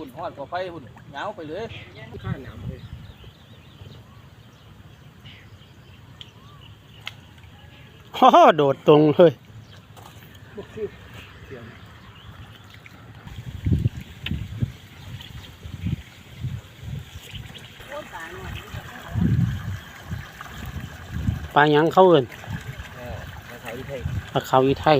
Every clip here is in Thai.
ฝุ่นหอดกว่าไฟฝุ่นเหงาไปเลยข้าหนามเลยฮ่อโดดตรงเลยบุกคือเสียงปลาหยังเขาเอินเออมาถ่ายที่ไทยปลาเขาอีไทย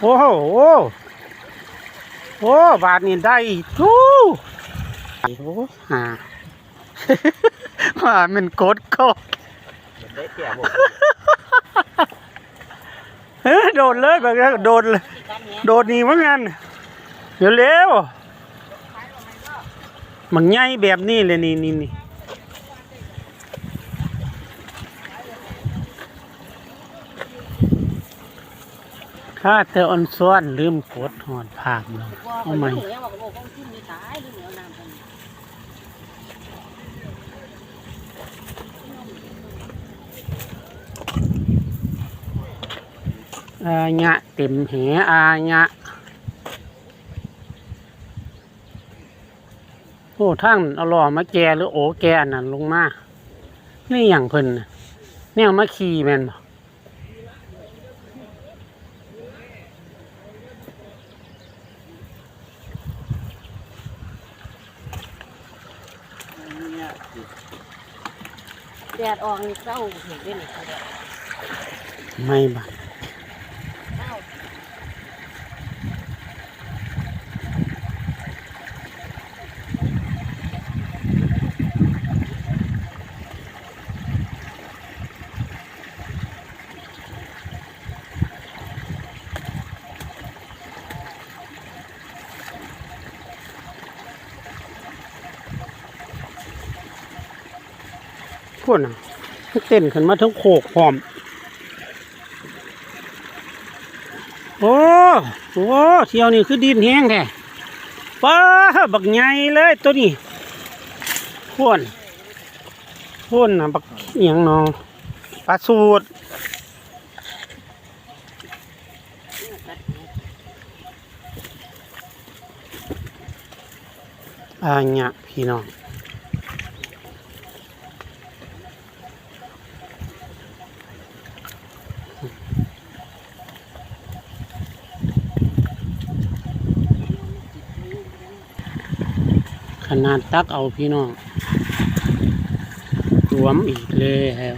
โอ้โหโอ้บาทนี่ได้ทู้โอ้โหาว่ามันกดก็เหมือนได้เตี่ยบกเฮ้ยโดดเลยแบบนี้โดดเลยโดดนี่เหมือนกันเดี๋ยวเร็วมันใหญ่แบบนี้เลยนี่นี่นี่ ข้าแต่ออนซ้อนลืมกดหอดผากเลยเอาไหมอาญะเต็มแหอาญะโอ้ทั้งเอาหล่อมาแกหรือโอแกนนั้นลงมา นี่อย่างเพิ่นเนี่ยมาขี่แมนบ่ แดดออกนี่เศร้าเห็นได้ไหมไม่บ้าง พวกน่ะเต้นขึ้นมาทั้งโขกพร้อม โอ้โหเที่ยวนี่คือดินแห้งแท้ป้าบักใหญ่เลยตัวนี้พ่นพ่นนะบักเอียงนอปลาสูตรอาญะพี่น้อง ขนาดตักเอาพี่น้องรวมอีกแล้ว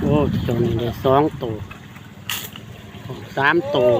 โอ้เจ้านี่ได้สองตัว สามตัว